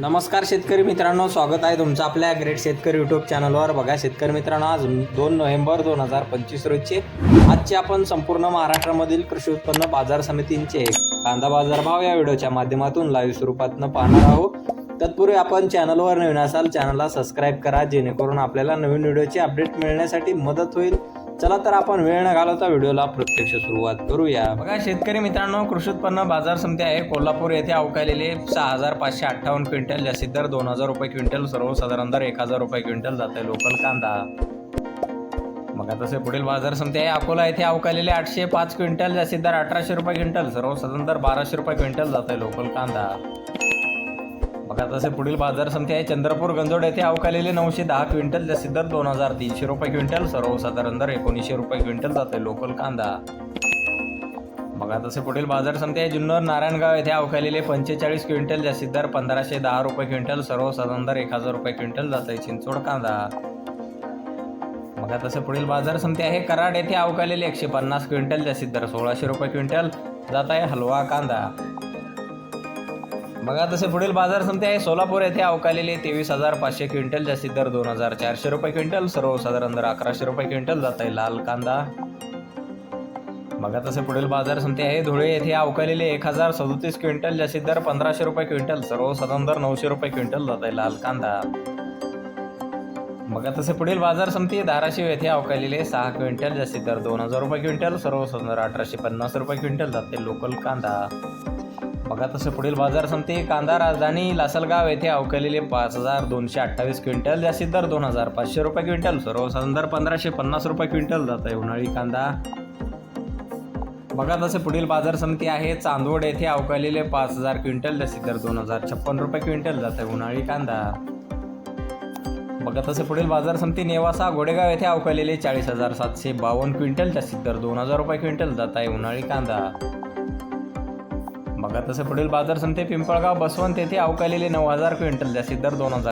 नमस्कार शेतकरी मित्रांनो स्वागत आहे तुमचं आपल्या ग्रेट शेतकरी युट्यूब चॅनलवर बघा शेतकरी मित्रांनो आज दोन नोव्हेंबर दोन हजार पंचवीस रोजचे आजचे आपण संपूर्ण महाराष्ट्रामधील कृषी उत्पन्न बाजार समितींचे कांदा बाजार भाव या व्हिडिओच्या माध्यमातून लाईव्ह स्वरूपातनं पाहणार आहोत. तत्पूर्वी आपण चॅनलवर नवीन असाल चॅनलला सबस्क्राईब करा जेणेकरून आपल्याला नवीन व्हिडिओचे अपडेट मिळण्यासाठी मदत होईल. चला तर आपण वेळ न घालवता व्हिडिओला प्रत्यक्ष सुरुवात करूया. बघा शेतकरी मित्रांनो कृषी उत्पन्न बाजार समिती आहे. कोल्हापूर येथे अवकालेले सहा हजार पाचशे अठ्ठावन्न क्विंटल जास्तीत दर दोन हजार रुपये क्विंटल सर्वसाधारण दर एक हजार रुपये क्विंटल जात आहे लोकल कांदा. बघा तसे पुढील बाजार समिती आहे. अकोला येथे अवकालेले आठशे पाच क्विंटल जास्तीत दर अठराशे रुपये क्विंटल सर्वसाधारण दर बाराशे रुपये क्विंटल जात आहे लोकल कांदा. बघा तसे पुढील बाजार समिती आहे. चंद्रपूर गंजोड येथे अवकालेले नऊशे दहा क्विंटल जास्तीत दर दोन हजार तीनशे रुपये क्विंटल. सर्वसाधारण दर एकोणीसशे रुपये क्विंटल जाते लोकल कांदा. बघा तसे पुढील बाजार समिती आहे. जुन्नर नारायणगाव येथे अवकालेले पंचेचाळीस क्विंटल जास्तीत दर पंधराशे दहा रुपये क्विंटल. सर्वसाधारण दर एक हजार रुपये क्विंटल जाते चिंचोड कांदा. बघा तसे पुढील बाजार समिती आहे. कराड येथे अवकालेले एकशे पन्नास क्विंटल जास्तीत दर सोळाशे रुपये क्विंटल जात आहे. हलवा कांदा. बघा तसे पुढील बाजार समिती आहे. सोलापूर येथे अवकालेले तेवीस हजार पाचशे क्विंटल जास्तीत दर दोन हजार चारशे रुपये क्विंटल सर्वसाधारण दर अकराशे रुपये क्विंटल जात आहे लाल कांदा. बघा तसे पुढील बाजार समिती आहे. धुळे येथे अवकालेले एक हजार सदोतीस क्विंटल जास्तीत दर पंधराशे रुपये क्विंटल सर्वसाधारण दर नऊशे रुपये क्विंटल जात आहे लाल कांदा. बघा तसे पुढील बाजार समिती धाराशिव येथे अवकालेले सहा क्विंटल जास्तीत दर दोन हजार रुपये क्विंटल सर्वसाधारण अठराशे पन्नास रुपये क्विंटल जाते लोकल कांदा. बघा तसं पुढील बाजार समिती कांदा राजधानी लासलगाव येथे अवकलेले पाच हजार दोनशे अठ्ठावीस क्विंटल जास्तीत दर दोन हजार पाचशे रुपये क्विंटल. सर्वसाधारण दर पंधराशे पन्नास रुपये क्विंटल जात आहे उन्हाळी कांदा. बघा तसे पुढील बाजार समिती आहे. चांदवड येथे अवकालेले पाच हजार क्विंटल जास्तीत दर दोन हजार छप्पन रुपये क्विंटल जात आहे उन्हाळी कांदा. बघा तसे पुढील बाजार समिती नेवासा घोडेगाव येथे अवकालेले चाळीस हजार सातशे बावन्न क्विंटल जास्तीत दर दोन हजार रुपये क्विंटल जात आहे उन्हाळी कांदा. बघा तसं पुढील बाजार समिती पिंपळगाव बसवंत येथे अवकालेले नऊ हजार क्विंटल जास्तीत दर दोन हजार.